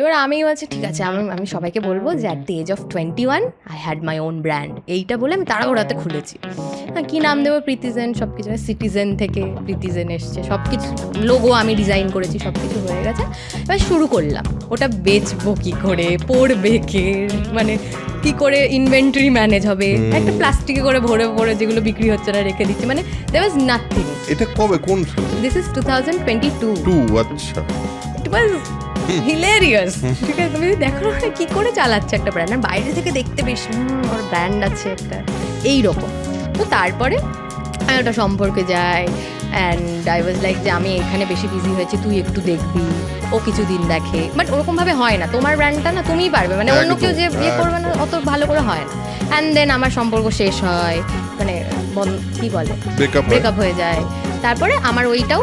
এবার আমি বলছি ঠিক আছে আমি আমি সবাইকে বলব যে at the age of twenty one I had my own brand এইটা বলে আমি তাড়াহুড়াতে খুলেছি। হ্যাঁ কী নাম দেবো? প্রীতিজেন সব কিছু সিটিজেন থেকে প্রীতিজেন এসছে সব কিছু লোগো আমি ডিজাইন করেছি সব কিছু হয়ে গেছে। এবার শুরু করলাম। ওটা বেচবো কী করে? পড়বে কে? মানে কি করে ইনভেন্টরি ম্যানেজ হবে? একটা প্লাস্টিকে করে ভরে ভরে যেগুলো বিক্রি হচ্ছে না রেখে দিচ্ছি। মানে দেয়ার ওয়াজ নাথিং এটা কবে? কোন this is two thousand twenty two two আচ্ছা। ইট ওয়াজ হিলেরিয়াস ঠিক আছে তুমি দেখো না কি করে চালাচ্ছে একটা ব্র্যান্ড আর বাইরে থেকে দেখতে বেশ ওর ব্র্যান্ড আছে একটা। এই রকম তো তারপরে আমি ওটা সম্পর্কে যাই অ্যান্ড আই ওয়াজ লাইক যে আমি এখানে বেশি বিজি হয়েছি তুই একটু দেখবি ও কিছুদিন দেখে। বাট ওরকমভাবে হয় না। তোমার ব্র্যান্ডটা না তুমিই পারবে। মানে অন্য কেউ যে ইয়ে করবে না অত ভালো করে হয় না। অ্যান্ড দেন আমার সম্পর্ক শেষ হয় মানে কী বলে? ব্রেকআপ হয়ে যায়। তারপরে আমার ওইটাও